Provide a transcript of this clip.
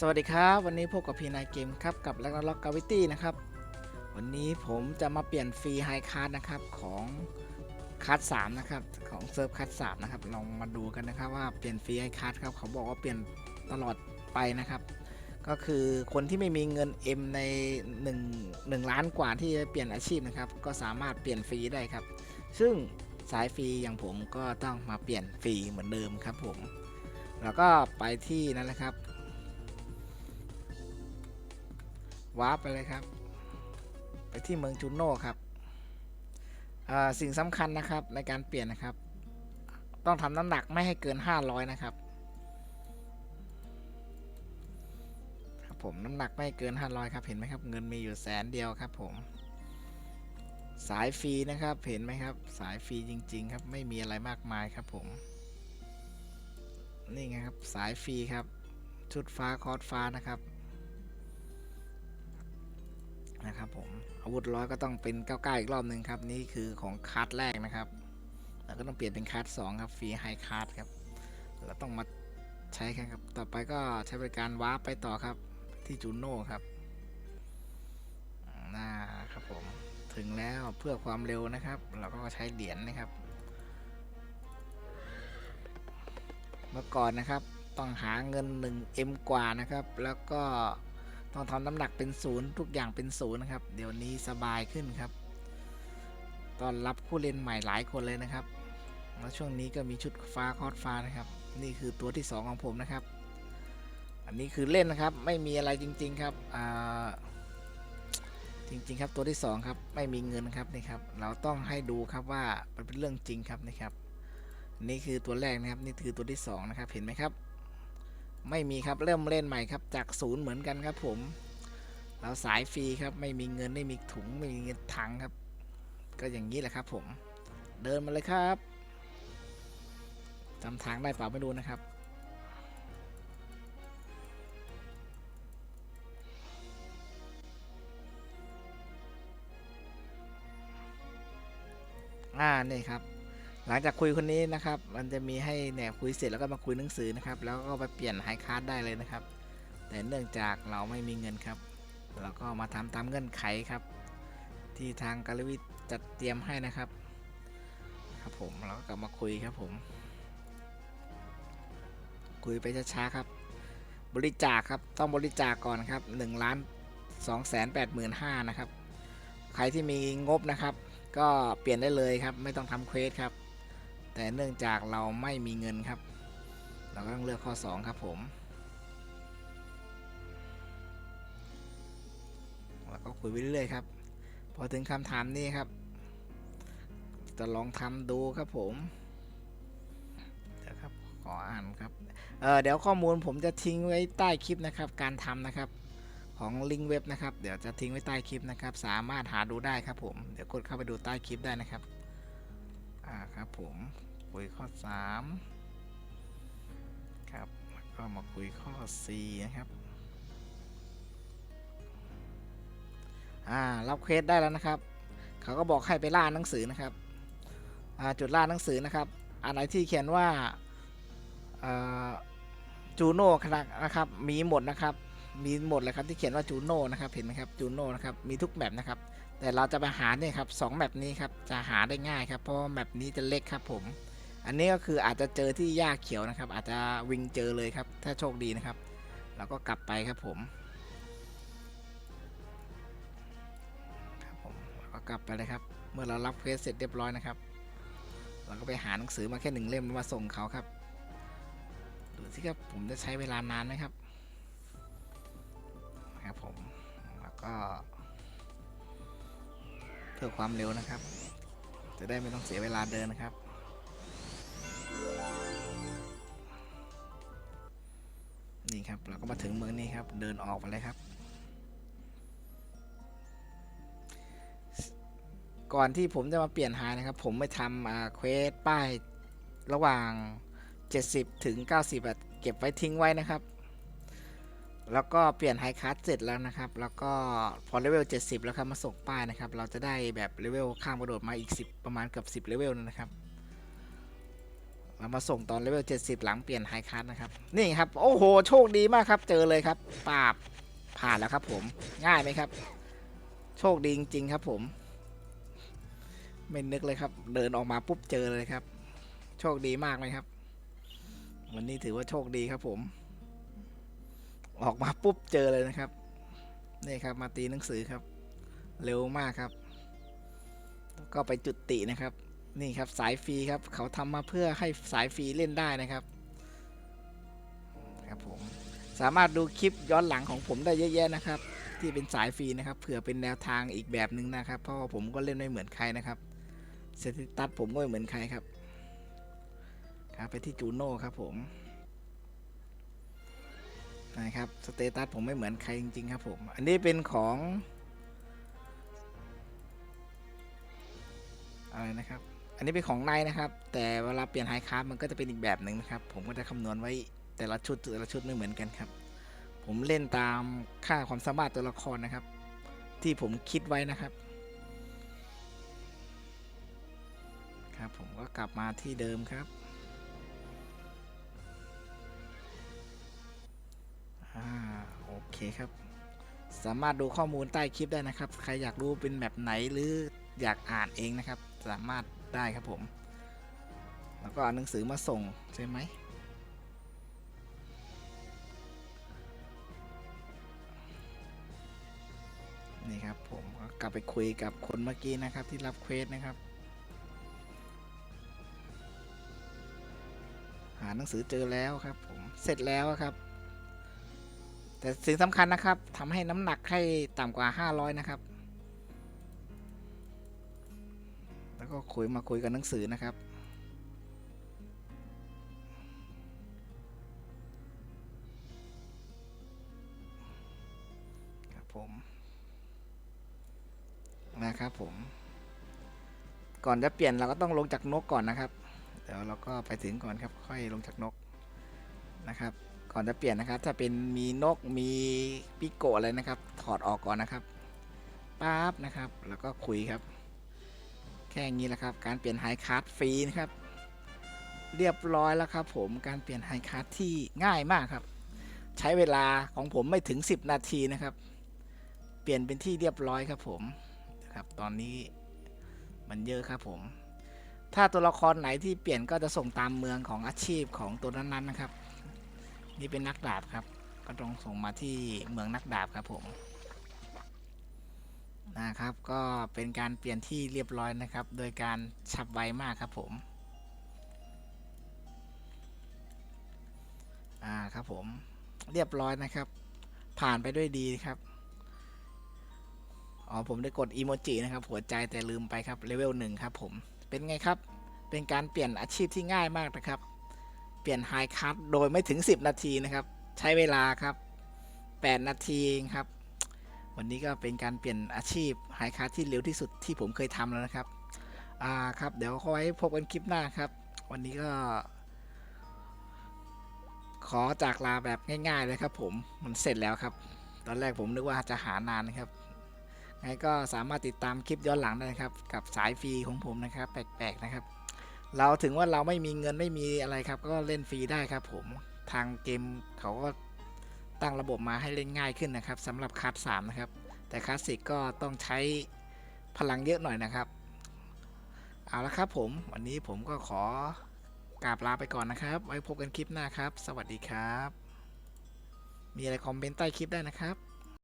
สวัสดีครับ วันนี้พบกับพีนายเกมครับกับแลกล็อกกาวิตี้นะครับ วันนี้ผมจะมาเปลี่ยนฟรีไฮคาร์ดนะครับของคัสสามนะครับของเซิร์ฟคัสสามนะครับลองมาดูกันนะครับว่าเปลี่ยนฟรีไฮคาร์ดครับเขาบอกว่าเปลี่ยนตลอดไปนะครับ ก็คือคนที่ไม่มีเงิน M ใน1 1ล้านกว่าที่จะเปลี่ยนอาชีพนะครับ ก็สามารถเปลี่ยนฟรีได้ครับ ซึ่งสายฟรีอย่างผมก็ต้องมาเปลี่ยนฟรีเหมือนเดิมครับผมแล้วก็ไปที่นั่นแหละครับ วาร์ปไปเลยครับ ไปที่เมืองจูโน่ครับสิ่งสำคัญนะครับในการเปลี่ยนนะครับ ต้องทำน้ำหนักไม่ให้เกิน 500 นะครับครับผมน้ำหนักไม่เกิน 500 ครับเห็นไหมครับ เงินมีอยู่แสนเดียวครับผมสายฟรีนะครับเห็นไหมครับ สายฟรีจริง ๆ ครับไม่มีอะไรมากมายครับผมนี่ไงครับสายฟรีครับชุดฟ้าคอร์สฟ้านะครับ นะครับผมอาวุธร้อยก็ต้องเป็น99อีกรอบหนึ่งครับ นี่คือของคัสแรกนะครับ แล้วก็ต้องเปลี่ยนเป็นคัสสองครับฟรีไฮคัสครับเราต้องมาใช้ครับ ต่อไปก็ใช้บริการวาร์ปไปต่อครับที่จูโน่ครับน้าครับผมถึงแล้วเพื่อความเร็วนะครับ เราก็ใช้เหรียญนะครับ เมื่อก่อนนะครับต้องหาเงิน 1M กว่านะครับ แล้วก็ ต้องทำน้ำหนักเป็นศูนย์ทุกอย่างเป็นศูนย์นะครับ เดี๋ยวนี้สบายขึ้นครับ ตอนรับผู้เล่นใหม่หลายคนเลยนะครับ แล้วช่วงนี้ก็มีชุดฟ้าคอดฟ้านะครับ นี่คือตัวที่ 2 ของผมนะครับ อันนี้คือเล่นนะครับ ไม่มีอะไรจริง ๆครับอ่าจริง ๆ ครับตัวที่ 2 ครับ ไม่มีเงินครับนี่ครับ เราต้องให้ดูครับว่ามันเป็นเรื่องจริงครับนี่ครับ นี่คือตัวแรกนะครับ นี่คือตัวที่ 2 นะครับ เห็นไหมครับ ไม่มีครับเริ่มเล่นใหม่ครับจากศูนย์เหมือนกันครับผมเราสายฟรีครับไม่มีเงินไม่มีถุงไม่มีเงินถังครับ ก็อย่างนี้แหละครับผมเดินมาเลยครับจำทางได้เปล่าไม่รู้นะครับอ่านี่ครับ หลังจากคุยคนนี้นะครับ มันจะมีให้เนี่ยคุยเสร็จแล้วก็มาคุยหนังสือนะครับ แล้วก็ไปเปลี่ยนไฮคาร์ดได้เลยนะครับ แต่เนื่องจากเราไม่มีเงินครับ เราก็มาทำตามเงื่อนไขครับ ที่ทางการวิทจัดเตรียมให้นะครับ ครับผมเราก็กลับมาคุยครับผม คุยไปช้าๆครับ บริจาคครับต้องบริจาคก่อนครับ1ล้าน2แสน8หมื่นห้านะครับ ใครที่มีงบนะครับ ก็เปลี่ยนได้เลยครับ ไม่ต้องทำเควสครับ แต่เนื่องจากเราไม่มีเงินครับ เราก็ต้องเลือกข้อ 2 ครับผมแล้วก็คุยไปเรื่อยๆครับ พอถึงคำถามนี้ครับ จะลองทำดูครับผมเดี๋ยวครับขออ่านครับเออเดี๋ยวข้อมูลผมจะทิ้งไว้ใต้คลิปนะครับ การทำนะครับของลิงก์เว็บนะครับ เดี๋ยวจะทิ้งไว้ใต้คลิปนะครับ สามารถหาดูได้ครับผม เดี๋ยวกดเข้าไปดูใต้คลิปได้นะครับ ผมคุยข้อ 3 ครับแล้วก็มาคุยข้อ 4 นะครับ อ่า รับเควสได้แล้วนะครับ เขาก็บอกให้ไปล่าหนังสือนะครับ อ่า จุดล่าหนังสือนะครับ อันไหนที่เขียนว่าจูโน่นะครับ มีหมดนะครับ มีหมดเลยครับที่เขียนว่าจูโน่นะครับ เห็นไหมครับ จูโน่นะครับ มีทุกแบบนะครับ แต่เราจะไปหาเนี่ยครับสองแบบนี้ครับจะหาได้ง่ายครับเพราะแบบนี้จะเล็กครับผม อันนี้ก็คืออาจจะเจอที่หญ้าเขียวนะครับ อาจจะวิ่งเจอเลยครับ ถ้าโชคดีนะครับเราก็กลับไปครับผมครับผมเราก็กลับไปเลยครับ เมื่อเรารับเควสเสร็จเรียบร้อยนะครับ เราก็ไปหาหนังสือมาแค่หนึ่งเล่มมาส่งเขาครับดูสิครับผมจะใช้เวลานานไหมครับครับผมแล้วก็ พื่อความเร็วนะครับ จะได้ไม่ต้องเสียเวลาเดินนะครับ นี่ครับเราก็มาถึงเมืองนี้ครับ เดินออกไปเลยครับ ก่อนที่ผมจะมาเปลี่ยนไฮนะครับ ผมไปทำอ่าเควสป้ายระหว่าง 70 ถึง 90 เก็บไว้ทิ้งไว้นะครับ แล้วก็เปลี่ยนไฮคัสเสร็จแล้วนะครับ แล้วก็พอเลเวล 70 แล้วครับมาส่งป้ายนะครับ เราจะได้แบบเลเวลข้ามกระโดดมาอีก 10 ประมาณเกือบ10 เลเวลนะครับ เรามาส่งตอนเลเวล 70 หลังเปลี่ยนไฮคัสนะครับ นี่ครับ โอ้โห โชคดีมากครับ เจอเลยครับปาบผ่านแล้วครับผม ง่ายไหมครับ โชคดีจริงๆครับผม ไม่นึกเลยครับ เดินออกมาปุ๊บเจอเลยครับ โชคดีมากเลยครับ วันนี้ถือว่าโชคดีครับผม ออกมาปุ๊บเจอเลยนะครับ นี่ครับมาตีหนังสือครับ เร็วมากครับก็ไปจุดตินะครับ นี่ครับสายฟรีครับ เขาทำมาเพื่อให้สายฟรีเล่นได้นะครับครับผมสามารถดูคลิปย้อนหลังของผมได้เยอะแยะนะครับ ที่เป็นสายฟรีนะครับเผื่อเป็นแนวทางอีกแบบหนึ่งนะครับ เพราะว่าผมก็เล่นไม่เหมือนใครนะครับสเตตัสผมก็ไม่เหมือนใครครับครับไปที่จูโน่ครับผม นะครับสเตตัสผมไม่เหมือนใครจริง ๆ ครับผม อันนี้เป็นของอะไรนะครับ อันนี้เป็นของในนะครับ แต่เวลาเปลี่ยนไฮคาร์มันก็จะเป็นอีกแบบหนึ่งนะครับ ผมก็จะคำนวณไว้แต่ละชุดแต่ละชุดไม่เหมือนกันครับ ผมเล่นตามค่าความสามารถตัวละครนะครับ ที่ผมคิดไว้นะครับ ครับผมก็กลับมาที่เดิมครับ คครับ สามารถดูข้อมูลใต้คลิปได้นะครับ ใครอยากรู้เป็นแบบไหนหรืออยากอ่านเองนะครับ สามารถได้ครับผม แล้วก็เอาหนังสือมาส่งใช่ไหมนี่ครับผมก็กลับไปคุยกับคนเมื่อกี้นะครับที่รับเควสนะครับ หาหนังสือเจอแล้วครับผมเสร็จแล้วครับ แต่สิ่งสำคัญนะครับทำให้น้ำหนักให้ต่ำกว่า 500 นะครับ แล้วก็คุยมาคุยกับหนังสือนะครับครับผมนะครับผม ก่อนจะเปลี่ยนเราก็ต้องลงจากนกก่อนนะครับ เดี๋ยวเราก็ไปถึงก่อนครับค่อยลงจากนกนะครับ ก่อนจะเปลี่ยนนะครับ ถ้าเป็นมีนกมีปิโกอะไรนะครับ ถอดออกก่อนนะครับปั๊บนะครับ แล้วก็คุยครับ แค่นี้แหละครับ การเปลี่ยนไฮคัสฟรีนะครับ เรียบร้อยแล้วครับ ผมการเปลี่ยนไฮคัสที่ง่ายมากครับ ใช้เวลาของผมไม่ถึง 10 นาทีนะครับ เปลี่ยนเป็นที่เรียบร้อยครับผมครับตอนนี้มันเยอะครับผม ถ้าตัวละครไหนที่เปลี่ยนก็จะส่งตามเมืองของอาชีพของตัวนั้นๆนะครับ นี่เป็นนักดาบครับ ก็ต้องส่งมาที่เมืองนักดาบครับผมนะครับ ก็เป็นการเปลี่ยนที่เรียบร้อยนะครับ โดยการฉับไวมากครับผมอ่าครับผมเรียบร้อยนะครับ ผ่านไปด้วยดีครับอ๋อผมได้กดอีโมจินะครับ หัวใจแต่ลืมไปครับเลเวลหนึ่งครับผมเป็นไงครับ เป็นการเปลี่ยนอาชีพที่ง่ายมากนะครับ เปลี่ยนไฮคัทโดยไม่ถึง 10 นาทีนะครับ ใช้เวลาครับ 8 นาทีครับ วันนี้ก็เป็นการเปลี่ยนอาชีพไฮคัทที่เร็วที่สุดที่ผมเคยทำแล้วนะครับอ่าครับ เดี๋ยวเอไว้พบกันคลิปหน้าครับ วันนี้ก็ ขอจากลาแบบง่าย ๆ เลยครับ ผมมันเสร็จแล้วครับ ตอนแรกผมนึกว่าจะหานานนะครับไงก็สามารถติดตามคลิปย้อนหลังได้นะครับ กับสายฟรีของผมนะครับ แปลกๆนะครับ เราถึงว่าเราไม่มีเงินไม่มีอะไรครับ ก็เล่นฟรีได้ครับผมทางเกมเขาก็ตั้งระบบมาให้เล่นง่ายขึ้นนะครับสำหรับคัสสามนะครับ แต่คลาสสิกก็ต้องใช้พลังเยอะหน่อยนะครับ เอาละครับผมวันนี้ผมก็ขอกราบลาไปก่อนนะครับ ไว้พบกันคลิปหน้าครับ สวัสดีครับ มีอะไรคอมเมนต์ใต้คลิปได้นะครับ